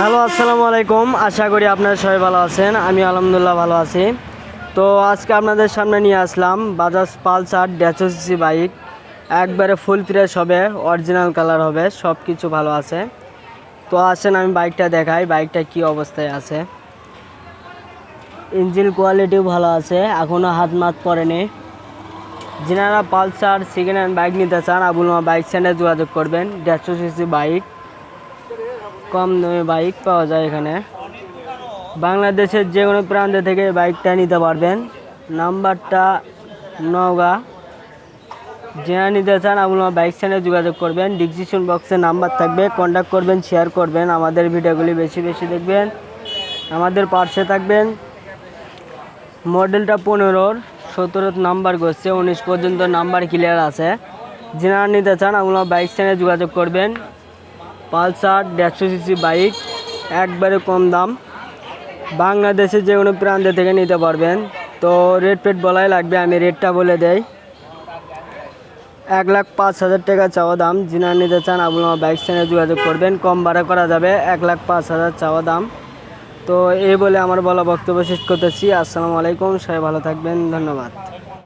Hello, আসসালামু আলাইকুম। আশা করি আপনারা সবাই ভালো আছেন। আমি আলহামদুলিল্লাহ ভালো আছি। তো আজকে আপনাদের সামনে নিয়ে আসলাম বাজাজ পালসার ডেচো বাইক একবারে ফুল ফ্রেশ হবে অরিজিনাল কালার হবে সব কিছু ভালো আছে। তো আসেন, আমি বাইকটা দেখাই বাইকটা কি অবস্থায় আছে। ইঞ্জিন কোয়ালিটিও ভালো আছে এখনও হাত মাত পড়েনি যিনারা পালসার সেকেন্ড হ্যান্ড বাইক নিতে চান, আবুল মা বাইক সেন্টারে যোগাযোগ করবেন। দেড়শো সিসি বাইক কম দামে বাইক পাওয়া যায় এখানে। বাংলাদেশের যে কোনো প্রান্ত থেকে বাইকটা নিতে পারবেন। নাম্বারটা নওগাঁ। যারা নিতে চান মা বাইক সেন্টারে যোগাযোগ করবেন। ডিসক্রিপশন বক্সে নাম্বার থাকবে। কন্ট্যাক্ট করবেন শেয়ার করবেন। আমাদের ভিডিওগুলি বেশি বেশি দেখবেন। আমাদের পার্শ্বে থাকবেন। মডেলটা পনেরোর, সতেরো নাম্বার করছে উনিশ পর্যন্ত নাম্বার ক্লিয়ার আছে। যারা নিতে চান আপনারা বাইক স্ট্যান্ডে যোগাযোগ করবেন। পালসার দেড়শো সিসি বাইক, একবারে কম দাম। বাংলাদেশে যে কোনো প্রান্ত থেকে নিতে পারবেন। তো রেট ফেট বলাই লাগবে, আমি রেটটা বলে দেই। এক লাখ পাঁচ হাজার টাকা চাওয়া দাম। যিনি নিতে চান আপনারা বাইক স্ট্যান্ডে যোগাযোগ করবেন। কম ভাড়া করা যাবে এক লাখ পাঁচ হাজার চাওয়া দাম। তো এই বলে আমার বলা বক্তব্য শেষ করতেছি। আসসালামু আলাইকুম, সবাই ভালো থাকবেন, ধন্যবাদ।